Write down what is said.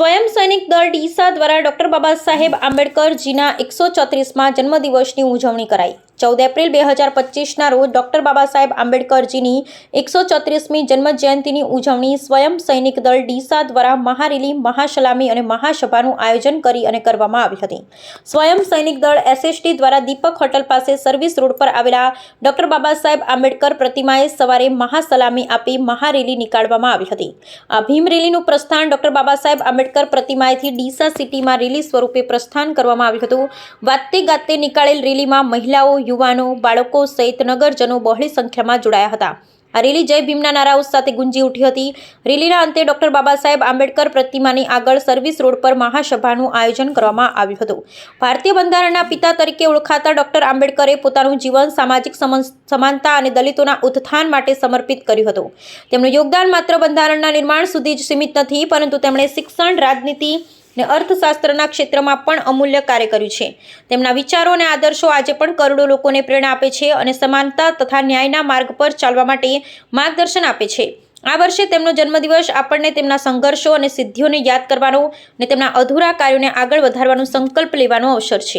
સ્વયં સૈનિક દળ ડીસા દ્વારા ડોક્ટર બાબા સાહેબ આંબેડકરજીના એકસો ચોત્રીસમાં જન્મદિવસની ઉજવણી કરાઈ. ચૌદ એપ્રિલ બે હજાર પચીસના રોજ ડૉક્ટર બાબા સાહેબ આંબેડકરજીની એકસો ચોત્રીસમી જન્મજયંતિની ઉજવણી સ્વયં સૈનિક દળ ડીસા દ્વારા મહારેલી, મહાસલામી અને મહાસભાનું આયોજન કરી અને કરવામાં આવી હતી. સ્વયં સૈનિક દળ એસએસટી દ્વારા દીપક હોટલ પાસે સર્વિસ રોડ પર આવેલા ડૉક્ટર બાબા સાહેબ આંબેડકર પ્રતિમાએ સવારે મહાસલામી આપી મહારેલી નીકાળવામાં આવી હતી. આ ભીમ રેલીનું પ્રસ્થાન ડૉક્ટર બાબા સાહેબ આંબેડકર પ્રતિમાએથી ડીસા સિટીમાં રેલી સ્વરૂપે પ્રસ્થાન કરવામાં આવ્યું હતું. વાતે ગાતે નીકાળેલ રેલીમાં મહિલાઓ યુવાનો, બાળકો સહિત નગરજનો બહોળી સંખ્યામાં જોડાયા હતા. આ રેલી જય ભીમના નારાઓ સાથે ગુંજી ઉઠી હતી. રેલીના અંતે ડોક્ટર બાબા સાહેબ આંબેડકર પ્રતિમાની આગળ સર્વિસ રોડ પર મહાસભાનું આયોજન કરવામાં આવ્યું હતું. ભારતીય બંધારણના પિતા તરીકે ઓળખાતા ડોક્ટર આંબેડકરે પોતાનું જીવન સામાજિક સમન- સમાનતા અને દલિતોના ઉત્થાન માટે સમર્પિત કર્યું હતું. તેમનું યોગદાન માત્ર બંધારણના નિર્માણ સુધી જ સીમિત નથી, પરંતુ તેમણે શિક્ષણ, રાજનીતિ ને અર્થશાસ્ત્રના ક્ષેત્રમાં પણ અમૂલ્ય કાર્ય કર્યું છે. તેમના વિચારો અને આદર્શો આજે પણ કરોડો લોકોને પ્રેરણા આપે છે અને સમાનતા તથા ન્યાયના માર્ગ પર ચાલવા માટે માર્ગદર્શન આપે છે. આ વર્ષે તેમનો જન્મદિવસ આપણને તેમના સંઘર્ષો અને સિદ્ધિઓને યાદ કરવાનો અને તેમના અધૂરા કાર્યોને આગળ વધારવાનો સંકલ્પ લેવાનો અવસર છે.